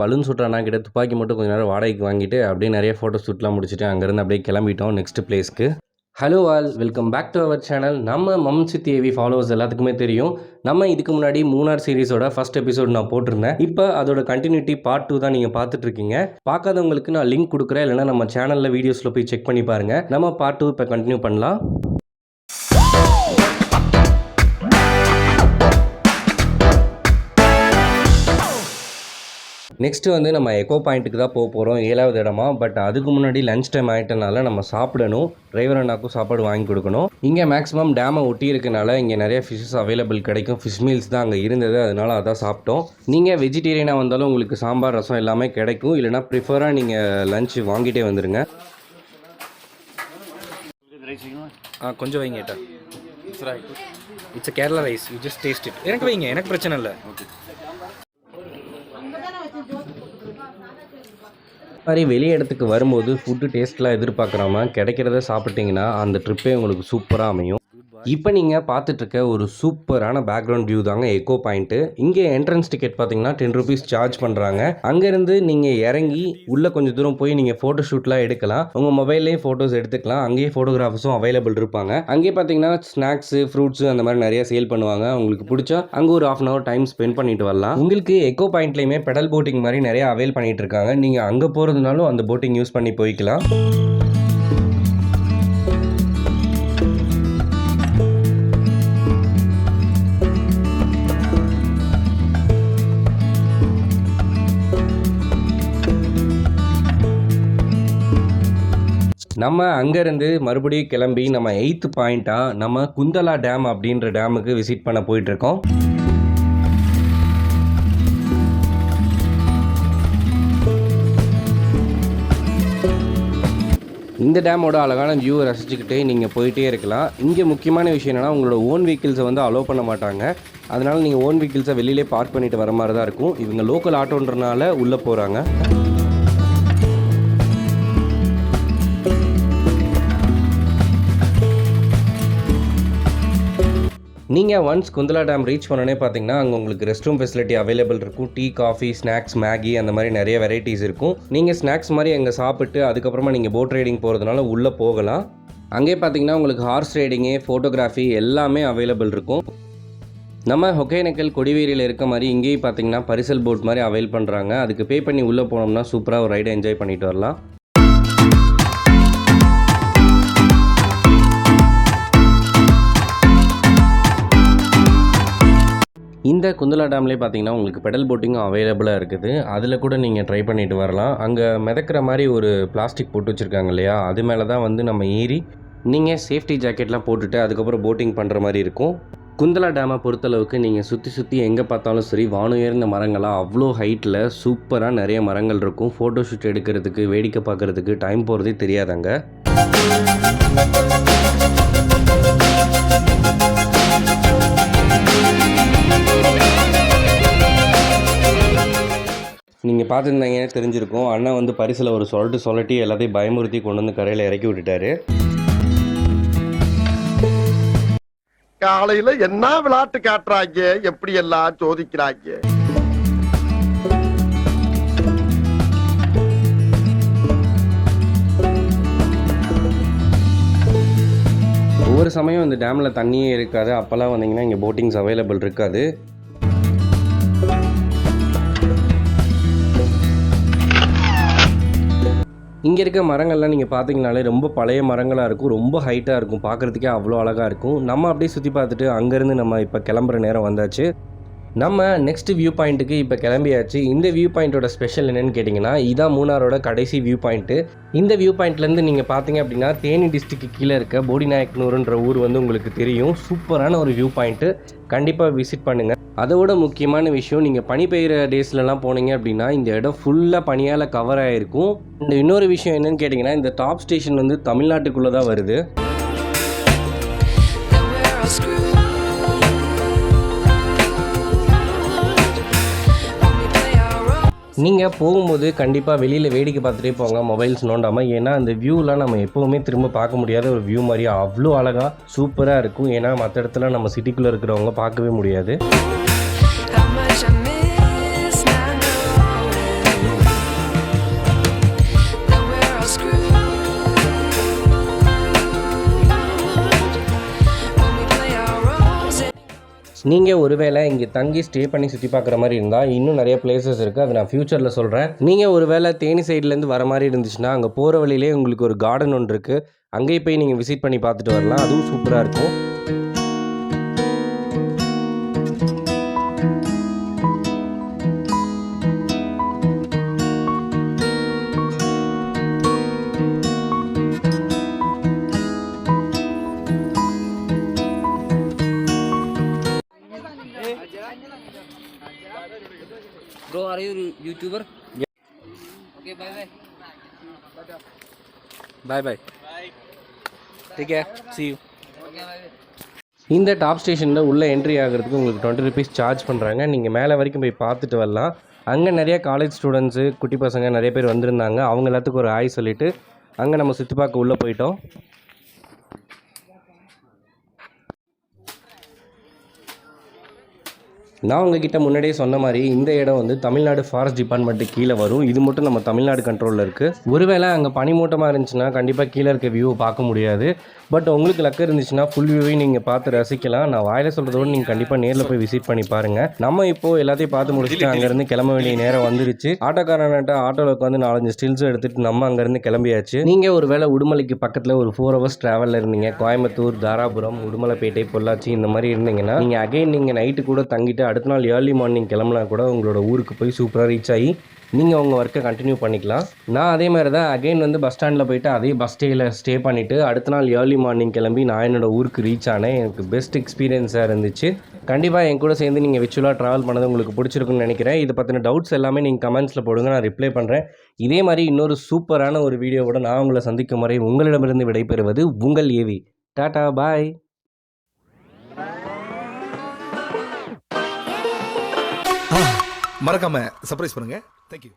Balloon சுட்டுறானா கிட்ட துப்பாக்கி மட்டும் கொஞ்ச நேரம் வாடகைக்கு வாங்கிட்டு அப்படியே நிறைய ஃபோட்டோ ஷூட்லாம் முடிச்சுட்டு அங்கேருந்து அப்படியே கிளம்பிட்டோம் நெக்ஸ்ட் பிளேஸ்க்கு hello all welcome back to our channel நம்ம மம்சி தேவி ஃபாலோவர்ஸ் எல்லாத்துக்குமே தெரியும். நம்ம இதுக்கு முன்னாடி மூணார் சீரிஸோட ஃபர்ஸ்ட் எபிசோட் நான் போட்டிருந்தேன். இப்போ அதோட கண்டினியூட்டி பார்ட் டூ தான் நீங்கள் பார்த்துட்டு இருக்கீங்க. பார்க்காதவங்களுக்கு நான் லிங்க் கொடுக்குறேன். இல்லைனா நம்ம சேனலில் வீடியோஸில் போய் செக் பண்ணி பாருங்கள் நம்ம பார்ட் டூ இப்போ கண்டினியூ பண்ணலாம். நெக்ஸ்ட்டு வந்து நம்ம எக்கோ பாயிண்ட்டுக்கு தான் போக போகிறோம் ஏழாவது இடமா. பட் அதுக்கு முன்னாடி லஞ்ச் டைம் ஆகிட்டனால நம்ம சாப்பிடணும். டிரைவர் அண்ணாக்கும் சாப்பாடு வாங்கி கொடுக்கணும். இங்கே மேக்ஸிமம் டேமை ஒட்டி இருக்கனால இங்கே நிறைய ஃபிஷ்ஷஸ் அவைலபிள் கிடைக்கும். ஃபிஷ் மீல்ஸ் தான் அங்கே இருந்தது. அதனால அதான் சாப்பிட்டோம். நீங்கள் வெஜிடேரியனாக வந்தாலும் உங்களுக்கு சாம்பார் ரசம் எல்லாமே கிடைக்கும். இல்லைனா ப்ரிஃபராக நீங்கள் லஞ்ச் வாங்கிட்டே வந்துடுங்க ஆ கொஞ்சம் வைங்க it's Kerala rice you just taste it எனக்கு வைங்க. எனக்கு பிரச்சனை இல்லை. மாதிரி வெளி இடத்துக்கு வரும்போது ஃபுட்டு டேஸ்ட்லாம் எதிர்பார்க்குறாம கிடைக்கிறத சாப்பிட்டிங்கன்னா அந்த ட்ரிப்பே உங்களுக்கு சூப்பராக அமையும். இப்போ நீங்கள் பார்த்துட்ருக்க ஒரு சூப்பரான பேக்ரவுண்ட் வியூ தாங்க எக்கோ பாயிண்ட்டு இங்கே என்ட்ரன்ஸ் டிக்கெட் பார்த்தீங்கன்னா டென் ருபீஸ் சார்ஜ் பண்ணுறாங்க அங்கேருந்து நீங்கள் இறங்கி உள்ளே கொஞ்சம் தூரம் போய் நீங்கள் ஃபோட்டோ ஷூட்லாம் எடுக்கலாம். உங்கள் மொபைல்லேயும் ஃபோட்டோஸ் எடுத்துக்கலாம். அங்கேயே ஃபோட்டோகிராஃபர்ஸும் அவைலபிள் இருப்பாங்க. அங்கேயே பார்த்தீங்கன்னா ஸ்நாக்ஸு ஃப்ரூட்ஸு அந்த மாதிரி நிறைய சேல் பண்ணுவாங்க. உங்களுக்கு பிடிச்சா அங்கே ஒரு half an hour time spend பண்ணிட்டு வரலாம். உங்களுக்கு எக்கோ பாயிண்ட்லேயுமே பெடல் போட்டிங் மாதிரி நிறைய அவைல் பண்ணிட்டு இருக்காங்க. நீங்கள் அங்கே போகிறதுனாலும் அந்த போட்டிங் யூஸ் பண்ணி போய்க்கலாம். நம்ம அங்கேருந்து மறுபடியும் கிளம்பி நம்ம எயித்து பாயிண்ட்டாக நம்ம குந்தலா டேம் அப்படின்ற டேமுக்கு விசிட் பண்ண போயிட்டுருக்கோம். இந்த டேமோட அழகான வியூவை ரசிச்சுக்கிட்டே நீங்கள் போயிட்டே இருக்கலாம். இங்கே முக்கியமான விஷயம் என்னென்னா உங்களோட ஓன் வெஹிக்கிள்ஸை வந்து அலோவ் பண்ண மாட்டாங்க. அதனால் நீங்கள் ஓன் வெஹிக்கிள்ஸை வெளியிலே பார்க் பண்ணிட்டு வர மாதிரி தான் இருக்கும். இவங்க லோக்கல் ஆட்டோன்றனால உள்ளே போகிறாங்க நீங்கள் ஒன்ஸ் குந்தலா டேம் ரீச் பண்ணனே பார்த்தீங்கன்னா அங்கே உங்களுக்கு ரெஸ்ட் ரூம் ஃபெசிலிட்டி அவைலபிள் இருக்கும். டீ காஃபி ஸ்நாக்ஸ் மேகி அந்த மாதிரி நிறைய வெரைட்டிஸ் இருக்கும். நீங்கள் ஸ்நாக்ஸ் மாதிரி அங்கே சாப்பிட்டு அதுக்கப்புறமா நீங்கள் போட் ரைடிங் போகிறதுனால உள்ளே போகலாம். அங்கே பார்த்தீங்கன்னா உங்களுக்கு ஹார்ஸ் ரைடிங்கு ஃபோட்டோகிராஃபி எல்லாமே அவைலபிள் இருக்கும். நம்ம ஒகேனக்கல் கொடிவேரியில் இருக்க மாதிரி இங்கேயும் பார்த்தீங்கன்னா பரிசல் போட் மாதிரி அவைல் பண்ணுறாங்க அதுக்கு பே பண்ணி உள்ளே போனோம்னா சூப்பராக ஒரு ரைடை என்ஜாய் பண்ணிட்டு வரலாம். இந்த குந்தலா டேம்லேயே பார்த்தீங்கன்னா உங்களுக்கு பெடல் போட்டிங்கும் அவைலபிளாக இருக்குது. அதில் கூட நீங்கள் ட்ரை பண்ணிட்டு வரலாம். அங்கே மிதக்கிற மாதிரி ஒரு பிளாஸ்டிக் போட்டு வச்சுருக்காங்க இல்லையா? அது மேலே தான் வந்து நம்ம ஏறி நீங்கள் சேஃப்டி ஜாக்கெட்லாம் போட்டுட்டு அதுக்கப்புறம் போட்டிங் பண்ணுற மாதிரி இருக்கும். குந்தலா டேமை பொறுத்தளவுக்கு நீங்கள் சுற்றி சுற்றி எங்கே பார்த்தாலும் சரி வானுயர்ந்த மரங்களாக அவ்வளோ ஹைட்டில் சூப்பராக நிறைய மரங்கள் இருக்கும். ஃபோட்டோ ஷூட் எடுக்கிறதுக்கு வேடிக்கை பார்க்குறதுக்கு டைம் போகிறதே தெரியாதாங்க. நீங்கள் பார்த்துருந்தீங்கன்னு தெரிஞ்சிருக்கும். அண்ணன் வந்து பரிசில் ஒரு சொல்லிட்டு சொல்லட்டி எல்லாத்தையும் பயமுறுத்தி கொண்டு வந்து கரையில் இறக்கி விட்டுட்டாரு. காலையில என்ன விளையாட்டு காட்டுறாங்க? எப்படி எல்லாம் சோதிக்கிறாங்க? ஒவ்வொரு சமயம் இந்த டேமில் தண்ணியே இருக்காது. அப்போல்லாம் வந்தீங்கன்னா இங்கே போட்டிங்ஸ் அவைலபிள் இருக்காது. இங்கே இருக்க மரங்கள்லாம் நீங்கள் பார்த்தீங்கனாலே ரொம்ப பழைய மரங்களாக இருக்கும் ரொம்ப ஹைட்டாக இருக்கும் பார்க்குறதுக்கே அவ்வளோ அழகாக இருக்கும். நம்ம அப்படியே சுற்றி பார்த்துட்டு அங்கேருந்து நம்ம இப்போ கிளம்புற நேரம் வந்தாச்சு. நம்ம நெக்ஸ்ட் வியூ பாயிண்ட்டுக்கு இப்போ கிளம்பியாச்சு. இந்த வியூ பாயிண்ட்டோட ஸ்பெஷல் என்னென்னு கேட்டிங்கன்னா இதான் மூணாரோட கடைசி வியூ பாயிண்ட்டு இந்த வியூ பாயிண்ட்லேருந்து நீங்கள் பார்த்தீங்க அப்படின்னா தேனி டிஸ்ட்ரிக்கு கீழே இருக்க போடிநாயக்கனூருன்ற ஊர் வந்து உங்களுக்கு தெரியும். சூப்பரான ஒரு வியூ பாயிண்ட்டு கண்டிப்பாக விசிட் பண்ணுங்கள் அதோட முக்கியமான விஷயம் நீங்கள் பனி பெய்கிற டேஸ்லலாம் போனீங்க அப்படின்னா இந்த இடம் ஃபுல்லாக பனியால் கவர் ஆகிருக்கும் இந்த இன்னொரு விஷயம் என்னன்னு கேட்டிங்கன்னா இந்த டாப் ஸ்டேஷன் வந்து தமிழ்நாட்டுக்குள்ளே தான் வருது நீங்கள் போகும்போது கண்டிப்பாக வெளியில் வேடிக்கை பார்த்துட்டே போங்க மொபைல்ஸ் நோண்டாமல் ஏன்னா அந்த வியூலாம் நம்ம எப்போவுமே திரும்ப பார்க்க முடியாத ஒரு வியூ மாதிரி. அவ்வளோ அழகாக சூப்பராக இருக்கும். ஏன்னா மற்ற இடத்துல நம்ம சிட்டிக்குள்ளே இருக்கிறவங்க பார்க்கவே முடியாது. நீங்கள் ஒருவேளை இங்கே தங்கி ஸ்டே பண்ணி சுற்றி பார்க்குற மாதிரி இருந்தால் இன்னும் நிறைய பிளேசஸ் இருக்குது அதை நான் ஃப்யூச்சரில் சொல்கிறேன் நீங்கள் ஒருவேளை தேனி சைட்லேருந்து வர மாதிரி இருந்துச்சுன்னா அங்கே போகிற வழியிலே உங்களுக்கு ஒரு கார்டன் ஒன்று இருக்குது அங்கேயே போய் நீங்கள் விசிட் பண்ணி பார்த்துட்டு வரலாம். அதுவும் சூப்பராக இருக்கும். Bro, are you YouTuber? Okay, bye bye. Bye bye take care see you Okay, bye bye. இந்த டாப் ஸ்டேஷனில் உள்ளே என்ட்ரி ஆகிறதுக்கு உங்களுக்கு டுவெண்ட்டி ருபீஸ் சார்ஜ் பண்ணுறாங்க நீங்கள் மேலே வரைக்கும் போய் பார்த்துட்டு வரலாம். அங்கே நிறைய காலேஜ் ஸ்டூடெண்ட்ஸு குட்டி பசங்க நிறைய பேர் வந்திருந்தாங்க. அவங்க எல்லாத்துக்கும் ஒரு ஆய் சொல்லிவிட்டு அங்கே நம்ம சுற்றி பார்க்க உள்ளே போயிட்டோம். நான் உங்ககிட்ட முன்னாடியே சொன்ன மாதிரி இந்த இடம் வந்து தமிழ்நாடு ஃபாரஸ்ட் டிபார்ட்மெண்ட்டு கீழே வரும். இது மட்டும் நம்ம தமிழ்நாடு கண்ட்ரோலில் இருக்குது ஒருவேளை அங்கே பனிமூட்டமாக இருந்துச்சுன்னா கண்டிப்பாக கீழே இருக்க வியூவை பார்க்க முடியாது. பட் உங்களுக்கு லக்கு இருந்துச்சுன்னா ஃபுல் வியூவையும் நீங்கள் பார்த்து ரசிக்கலாம். நான் வாயில சொல்கிறதோட நீங்கள் கண்டிப்பாக நேரில் போய் விசிட் பண்ணி பாருங்கள் நம்ம இப்போ எல்லாத்தையும் பார்த்து முடிச்சுட்டு அங்கேருந்து கிளம்ப வேண்டிய நேரம் வந்துருச்சு. ஆட்டோக்காரன்ட்ட ஆட்டோவில் உட்காந்து நாலஞ்சு ஸ்டில்ஸ் எடுத்துட்டு நம்ம அங்கேருந்து கிளம்பியாச்சு. நீங்கள் ஒரு வேளை உடுமலைக்கு பக்கத்தில் ஒரு ஃபோர் ஹவர்ஸ் ட்ராவலில் இருந்தீங்க. கோயம்புத்தூர் தாராபுரம் உடுமலைப்பேட்டை பொள்ளாச்சி இந்த மாதிரி இருந்தீங்கன்னா நீங்கள் அகைன் நீங்கள் நைட்டு கூட தங்கிட்டு அடுத்த நாள் ஏர்லி மார்னிங் கிளம்புனா கூட உங்களோட ஊருக்கு போய் சூப்பராக ரீச் ஆகி நீங்கள் உங்கள் ஒர்க்கை கண்டினியூ பண்ணிக்கலாம். நான் அதே மாதிரி தான் அகைன் வந்து பஸ் ஸ்டாண்டில் போயிட்டு அதே பஸ் ஸ்டேயில் ஸ்டே பண்ணிவிட்டு அடுத்த நாள் ஏர்லி மார்னிங் கிளம்பி நான் என்னோடய ஊருக்கு ரீச் ஆனேன். எனக்கு பெஸ்ட் எக்ஸ்பீரியன்ஸாக இருந்துச்சு. கண்டிப்பாக என் கூட சேர்ந்து நீங்கள் விச்சுவலாக ட்ராவல் பண்ணது உங்களுக்கு பிடிச்சிருக்குன்னு நினைக்கிறேன். இதை பற்றின டவுட்ஸ் எல்லாமே நீங்கள் கமெண்ட்ஸில் போடுங்க நான் ரிப்ளை பண்ணுறேன் இதே மாதிரி இன்னொரு சூப்பரான ஒரு வீடியோவோட நான் உங்களை சந்திக்கும் வரை உங்களிடமிருந்து விடைபெறுவது உங்கள் ஏவி. டாடா பாய் மறக்காம சர்ப்ரைஸ் பண்ணுங்க. Thank you.